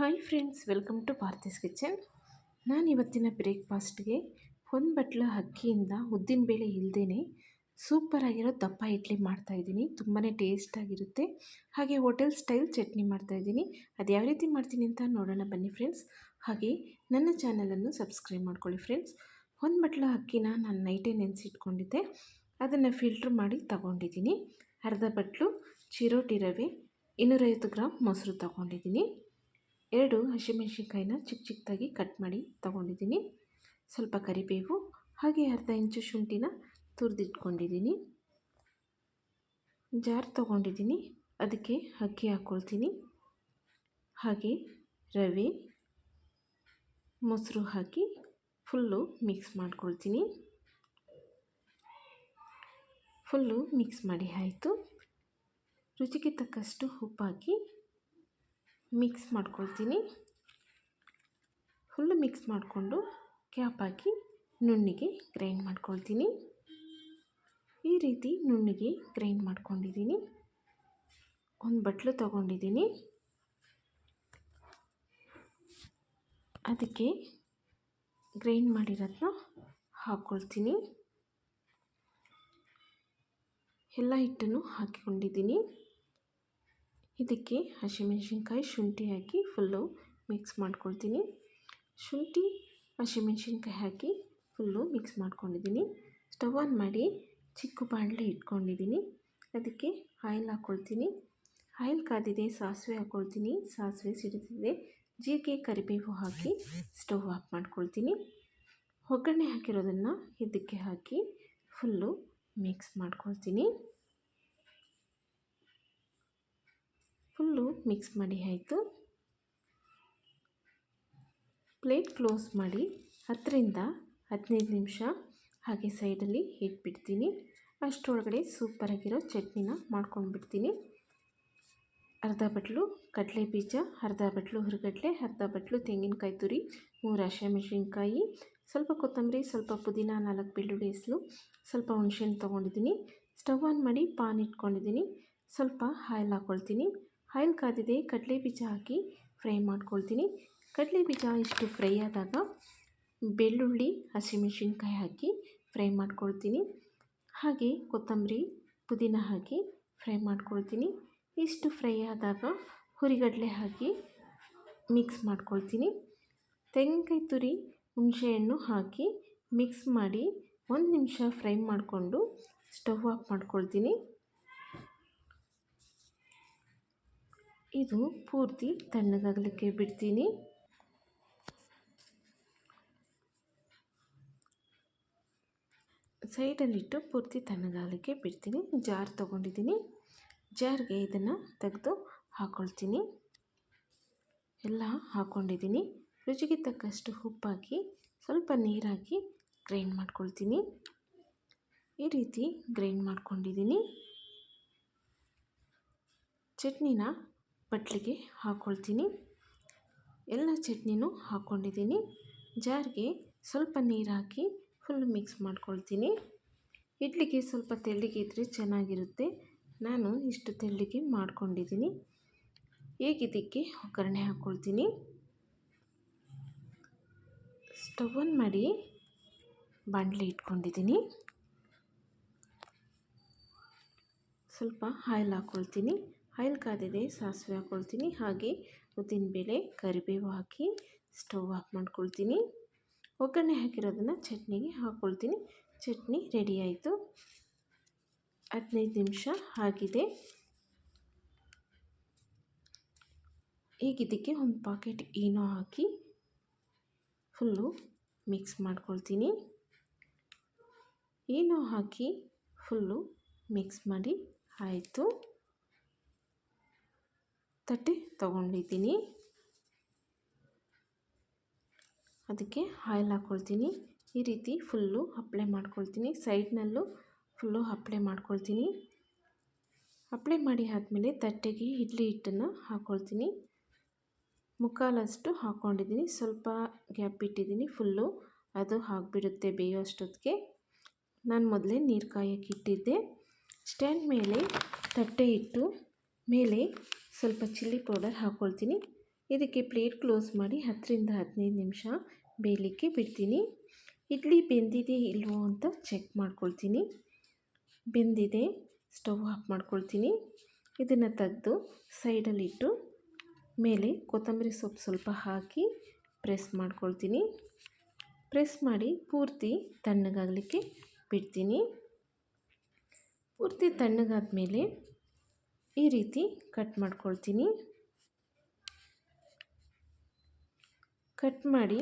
Hi friends, welcome to Bharathi's kitchen. ನಾನು ಇವತ್ತಿನ ಬ್ರೇಕ್ಫಾಸ್ಟ್ಗೆ ಒಂದು ಬಟ್ಲು ಅಕ್ಕಿಯಿಂದ ಉದ್ದಿನಬೇಳೆ ಇಲ್ಲದೇ ಸೂಪರಾಗಿರೋ ದಪ್ಪ ಇಡ್ಲಿ ಮಾಡ್ತಾಯಿದ್ದೀನಿ ತುಂಬಾ ಟೇಸ್ಟಾಗಿರುತ್ತೆ ಹಾಗೆ ಹೋಟೆಲ್ ಸ್ಟೈಲ್ ಚಟ್ನಿ ಮಾಡ್ತಾಯಿದ್ದೀನಿ ಅದು ಯಾವ ರೀತಿ ಮಾಡ್ತೀನಿ ಅಂತ ನೋಡೋಣ ಬನ್ನಿ ಫ್ರೆಂಡ್ಸ್. ಹಾಗೆ ನನ್ನ ಚಾನಲನ್ನು ಸಬ್ಸ್ಕ್ರೈಬ್ ಮಾಡ್ಕೊಳ್ಳಿ ಫ್ರೆಂಡ್ಸ್. ಒಂದು ಬಟ್ಲು ಅಕ್ಕಿನ ನಾನು ನೈಟೇ ನೆನೆಸಿಟ್ಕೊಂಡಿದ್ದೆ. ಅದನ್ನು ಫಿಲ್ಟ್ರ್ ಮಾಡಿ ತಗೊಂಡಿದ್ದೀನಿ. ಅರ್ಧ ಬಟ್ಲು ಚಿರೋಟಿ ರವೆ, ಇನ್ನೂರೈವತ್ತು ಗ್ರಾಮ್ ಮೊಸರು ತಗೊಂಡಿದ್ದೀನಿ. ಎರಡು ಹಸಿಮೆಣ್ಸಿನ್ಕಾಯಿನ ಚಿಕ್ಕ ಚಿಕ್ಕದಾಗಿ ಕಟ್ ಮಾಡಿ ತಗೊಂಡಿದ್ದೀನಿ. ಸ್ವಲ್ಪ ಕರಿಬೇವು, ಹಾಗೆ ಅರ್ಧ ಇಂಚು ಶುಂಠಿನ ತುರಿದಿಟ್ಕೊಂಡಿದ್ದೀನಿ. ಜಾರ್ ತೊಗೊಂಡಿದ್ದೀನಿ. ಅದಕ್ಕೆ ಅಕ್ಕಿ ಹಾಕ್ಕೊಳ್ತೀನಿ ಹಾಗೆ ರವೆ, ಮೊಸರು ಹಾಕಿ ಫುಲ್ಲು ಮಿಕ್ಸ್ ಮಾಡ್ಕೊಳ್ತೀನಿ. ಫುಲ್ಲು ಮಿಕ್ಸ್ ಮಾಡಿ ಆಯಿತು. ರುಚಿಗೆ ತಕ್ಕಷ್ಟು ಉಪ್ಪಾಕಿ ಮಿಕ್ಸ್ ಮಾಡ್ಕೊಳ್ತೀನಿ. ಫುಲ್ಲು ಮಿಕ್ಸ್ ಮಾಡಿಕೊಂಡು ಕ್ಯಾಪ್ ಹಾಕಿ ನುಣ್ಣಿಗೆ ಗ್ರೈಂಡ್ ಮಾಡ್ಕೊಳ್ತೀನಿ. ಈ ರೀತಿ ನುಣ್ಣಿಗೆ ಗ್ರೈಂಡ್ ಮಾಡ್ಕೊಂಡಿದ್ದೀನಿ. ಒಂದು ಬಟ್ಲು ತಗೊಂಡಿದ್ದೀನಿ. ಅದಕ್ಕೆ ಗ್ರೈಂಡ್ ಮಾಡಿರೋದನ್ನ ಹಾಕ್ಕೊಳ್ತೀನಿ. ಎಲ್ಲ ಹಿಟ್ಟನ್ನು ಹಾಕಿಕೊಂಡಿದ್ದೀನಿ. ಇದಕ್ಕೆ ಹಸಿಮೆಣ್ಸಿನ್ಕಾಯಿ ಶುಂಠಿ ಹಾಕಿ ಫುಲ್ಲು ಮಿಕ್ಸ್ ಮಾಡ್ಕೊಳ್ತೀನಿ. ಶುಂಠಿ, ಹಸಿಮೆಣ್ಸಿನ್ಕಾಯಿ ಹಾಕಿ ಫುಲ್ಲು ಮಿಕ್ಸ್ ಮಾಡ್ಕೊಂಡಿದ್ದೀನಿ. ಸ್ಟವ್ ಆನ್ ಮಾಡಿ ಚಿಕ್ಕ ಬಾಣಲೆ ಇಟ್ಕೊಂಡಿದ್ದೀನಿ. ಅದಕ್ಕೆ ಆಯಿಲ್ ಹಾಕ್ಕೊಳ್ತೀನಿ ಆಯಿಲ್ ಕಾದಿದೆ, ಸಾಸಿವೆ ಹಾಕ್ಕೊಳ್ತೀನಿ ಸಾಸಿವೆ ಸಿಡಿದಿದೆ. ಜೀರಿಗೆ, ಕರಿಬೇವು ಹಾಕಿ ಸ್ಟವ್ ಆಫ್ ಮಾಡ್ಕೊಳ್ತೀನಿ. ಒಗ್ಗರಣೆ ಹಾಕಿರೋದನ್ನು ಇದಕ್ಕೆ ಹಾಕಿ ಫುಲ್ಲು ಮಿಕ್ಸ್ ಮಾಡ್ಕೊಳ್ತೀನಿ. ಫುಲ್ಲು ಮಿಕ್ಸ್ ಮಾಡಿ ಆಯಿತು. ಪ್ಲೇಟ್ ಕ್ಲೋಸ್ ಮಾಡಿ ಹತ್ತರಿಂದ ಹದಿನೈದು ನಿಮಿಷ ಹಾಗೆ ಸೈಡಲ್ಲಿ ಇಟ್ಬಿಡ್ತೀನಿ. ಅಷ್ಟರೊಳಗಡೆ ಸೂಪರಾಗಿರೋ ಚಟ್ನಿನ ಮಾಡ್ಕೊಂಡ್ಬಿಡ್ತೀನಿ. ಅರ್ಧ ಬಟ್ಲು ಕಡಲೆ ಬೀಜ, ಅರ್ಧ ಬಟ್ಲು ಹುರುಗಡ್ಲೆ, ಅರ್ಧ ಬಟ್ಲು ತೆಂಗಿನಕಾಯಿ ತುರಿ, ಮೂರು ಹಸಿಮೆಣಸಿನ್ಕಾಯಿ, ಸ್ವಲ್ಪ ಕೊತ್ತಂಬರಿ, ಸ್ವಲ್ಪ ಪುದೀನ, ನಾಲ್ಕು ಬೆಳ್ಳುಳ್ಳಿ ಹೆಸಲು ಸ್ವಲ್ಪ ಹುಣಸೆಹಣ್ಣು ತೊಗೊಂಡಿದ್ದೀನಿ. ಸ್ಟವ್ ಆನ್ ಮಾಡಿ ಪಾನ್ ಇಟ್ಕೊಂಡಿದ್ದೀನಿ. ಸ್ವಲ್ಪ ಆಯಿಲ್ ಹಾಕ್ಕೊಳ್ತೀನಿ ಆಯಿಲ್ ಕಾದಿದೆ ಕಡಲೆ ಬೀಜ ಹಾಕಿ ಫ್ರೈ ಮಾಡ್ಕೊಳ್ತೀನಿ. ಕಡಲೆ ಬೀಜ ಇಷ್ಟು ಫ್ರೈ ಆದಾಗ ಬೆಳ್ಳುಳ್ಳಿ, ಹಸಿಮೆಣಸಿನ್ಕಾಯಿ ಹಾಕಿ ಫ್ರೈ ಮಾಡ್ಕೊಳ್ತೀನಿ. ಹಾಗೆ ಕೊತ್ತಂಬರಿ, ಪುದೀನ ಹಾಕಿ ಫ್ರೈ ಮಾಡ್ಕೊಳ್ತೀನಿ. ಇಷ್ಟು ಫ್ರೈ ಆದಾಗ ಹುರಿಗಡಲೆ ಹಾಕಿ ಮಿಕ್ಸ್ ಮಾಡ್ಕೊಳ್ತೀನಿ. ತೆಂಗಿನಕಾಯಿ ತುರಿ, ಹುಣಸೆಹಣ್ಣು ಹಾಕಿ ಮಿಕ್ಸ್ ಮಾಡಿ ಒಂದು ನಿಮಿಷ ಫ್ರೈ ಮಾಡಿಕೊಂಡು ಸ್ಟವ್ ಆಫ್ ಮಾಡ್ಕೊಳ್ತೀನಿ. ಇದು ಪೂರ್ತಿ ತಣ್ಣಗಾಗಲಿಕ್ಕೆ ಬಿಡ್ತೀನಿ. ಸೈಡಲ್ಲಿಟ್ಟು ಪೂರ್ತಿ ತಣ್ಣಗಾಗಲಿಕ್ಕೆ ಬಿಡ್ತೀನಿ. ಜಾರ್ ತೊಗೊಂಡಿದ್ದೀನಿ. ಜಾರ್ಗೆ ಇದನ್ನು ತೆಗೆದು ಹಾಕ್ಕೊಳ್ತೀನಿ ಎಲ್ಲ ಹಾಕ್ಕೊಂಡಿದ್ದೀನಿ ರುಚಿಗೆ ತಕ್ಕಷ್ಟು ಉಪ್ಪಾಕಿ, ಸ್ವಲ್ಪ ನೀರಾಕಿ ಗ್ರೈಂಡ್ ಮಾಡ್ಕೊಳ್ತೀನಿ. ಈ ರೀತಿ ಗ್ರೈಂಡ್ ಮಾಡ್ಕೊಂಡಿದ್ದೀನಿ. ಚಟ್ನಿನ ಬಟ್ಲಿಗೆ ಹಾಕ್ಕೊಳ್ತೀನಿ ಎಲ್ಲ ಚಟ್ನಿನೂ ಹಾಕ್ಕೊಂಡಿದ್ದೀನಿ ಜಾರ್ಗೆ ಸ್ವಲ್ಪ ನೀರು ಹಾಕಿ ಫುಲ್ ಮಿಕ್ಸ್ ಮಾಡ್ಕೊಳ್ತೀನಿ. ಇಡ್ಲಿಗೆ ಸ್ವಲ್ಪ ತೆಳ್ಳಿಗೆ ಇದ್ದರೆ ಚೆನ್ನಾಗಿರುತ್ತೆ. ನಾನು ಇಷ್ಟು ತೆಳ್ಳಿಗೆ ಮಾಡ್ಕೊಂಡಿದ್ದೀನಿ. ಹೇಗಿದ್ದಕ್ಕೆ ಒಗ್ಗರಣೆ ಹಾಕ್ಕೊಳ್ತೀನಿ ಸ್ಟವ್ ಆನ್ ಮಾಡಿ ಬಾಣಲೆ ಇಟ್ಕೊಂಡಿದ್ದೀನಿ. ಸ್ವಲ್ಪ ಆಯಿಲ್ ಹಾಕ್ಕೊಳ್ತೀನಿ ಆಯಿಲ್ ಕಾದಿದೆ, ಸಾಸಿವೆ ಹಾಕ್ಕೊಳ್ತೀನಿ ಹಾಗೆ ಉದ್ದಿನಬೇಳೆ ಕರಿಬೇವು ಹಾಕಿ ಸ್ಟವ್ ಆಫ್ ಮಾಡ್ಕೊಳ್ತೀನಿ. ಒಗ್ಗರಣೆ ಹಾಕಿರೋದನ್ನು ಚಟ್ನಿಗೆ ಹಾಕ್ಕೊಳ್ತೀನಿ ಚಟ್ನಿ ರೆಡಿ ಆಯಿತು. ಹದಿನೈದು ನಿಮಿಷ ಆಗಿದೆ. ಈಗ ಇದಕ್ಕೆ ಒಂದು ಪಾಕೆಟ್ ಏನೋ ಹಾಕಿ ಫುಲ್ಲು ಮಿಕ್ಸ್ ಮಾಡ್ಕೊಳ್ತೀನಿ. ಏನೋ ಹಾಕಿ ಫುಲ್ಲು ಮಿಕ್ಸ್ ಮಾಡಿ ಆಯಿತು. ತಟ್ಟೆ ತೊಗೊಂಡಿದ್ದೀನಿ. ಅದಕ್ಕೆ ಆಯಿಲ್ ಹಾಕ್ಕೊಳ್ತೀನಿ ಈ ರೀತಿ ಫುಲ್ಲು ಅಪ್ಲೈ ಮಾಡ್ಕೊಳ್ತೀನಿ. ಸೈಡ್ನಲ್ಲೂ ಫುಲ್ಲು ಅಪ್ಲೈ ಮಾಡ್ಕೊಳ್ತೀನಿ. ಅಪ್ಲೈ ಮಾಡಿ ಆದಮೇಲೆ ತಟ್ಟೆಗೆ ಇಡ್ಲಿ ಹಿಟ್ಟನ್ನು ಹಾಕ್ಕೊಳ್ತೀನಿ ಮುಕ್ಕಾಲಷ್ಟು ಹಾಕ್ಕೊಂಡಿದ್ದೀನಿ ಸ್ವಲ್ಪ ಗ್ಯಾಪ್ ಇಟ್ಟಿದ್ದೀನಿ ಫುಲ್ಲು ಅದು ಹಾಕಿಬಿಡುತ್ತೆ ಬೇಯೋ ಅಷ್ಟೊತ್ತಿಗೆ ನಾನು ಮೊದಲೇ ನೀರು ಕಾಯೋಕ್ಕೆ ಇಟ್ಟಿದ್ದೆ. ಸ್ಟ್ಯಾಂಡ್ ಮೇಲೆ ತಟ್ಟೆ ಇಟ್ಟು ಮೇಲೆ ಸ್ವಲ್ಪ ಚಿಲ್ಲಿ ಪೌಡರ್ ಹಾಕ್ಕೊಳ್ತೀನಿ ಇದಕ್ಕೆ ಪ್ಲೇಟ್ ಕ್ಲೋಸ್ ಮಾಡಿ ಹತ್ತರಿಂದ ಹದಿನೈದು ನಿಮಿಷ ಬೇಯಲಿಕ್ಕೆ ಬಿಡ್ತೀನಿ. ಇಡ್ಲಿ ಬೆಂದಿದೆ ಇಲ್ವೋ ಅಂತ ಚೆಕ್ ಮಾಡ್ಕೊಳ್ತೀನಿ. ಬೆಂದಿದೆ, ಸ್ಟವ್ ಆಫ್ ಮಾಡ್ಕೊಳ್ತೀನಿ. ಇದನ್ನು ತೆಗೆದು ಸೈಡಲ್ಲಿಟ್ಟು ಮೇಲೆ ಕೊತ್ತಂಬರಿ ಸೊಪ್ಪು ಸ್ವಲ್ಪ ಹಾಕಿ ಪ್ರೆಸ್ ಮಾಡ್ಕೊಳ್ತೀನಿ. ಪ್ರೆಸ್ ಮಾಡಿ ಪೂರ್ತಿ ತಣ್ಣಗಾಗಲಿಕ್ಕೆ ಬಿಡ್ತೀನಿ. ಪೂರ್ತಿ ತಣ್ಣಗಾದ ಮೇಲೆ ಈ ರೀತಿ ಕಟ್ ಮಾಡ್ಕೊಳ್ತೀನಿ. ಕಟ್ ಮಾಡಿ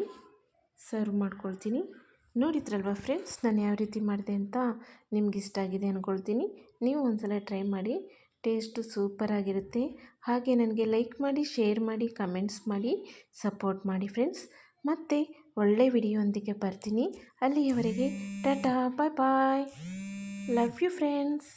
ಸರ್ವ್ ಮಾಡ್ಕೊಳ್ತೀನಿ. ನೋಡಿದ್ರಲ್ವ ಫ್ರೆಂಡ್ಸ್, ನಾನು ಯಾವ ರೀತಿ ಮಾಡಿದೆ ಅಂತ ನಿಮ್ಗೆ ಇಷ್ಟ ಆಗಿದೆ ಅಂದ್ಕೊಳ್ತೀನಿ ನೀವು ಒಂದ್ಸಲ ಟ್ರೈ ಮಾಡಿ, ಟೇಸ್ಟು ಸೂಪರಾಗಿರುತ್ತೆ ಹಾಗೆ ನನಗೆ ಲೈಕ್ ಮಾಡಿ, ಶೇರ್ ಮಾಡಿ, ಕಮೆಂಟ್ಸ್ ಮಾಡಿ, ಸಪೋರ್ಟ್ ಮಾಡಿ ಫ್ರೆಂಡ್ಸ್. ಮತ್ತು ಒಳ್ಳೆ ವಿಡಿಯೋಂದಿಗೆ ಬರ್ತೀನಿ. ಅಲ್ಲಿಯವರೆಗೆ tata, bye bye. Love you friends.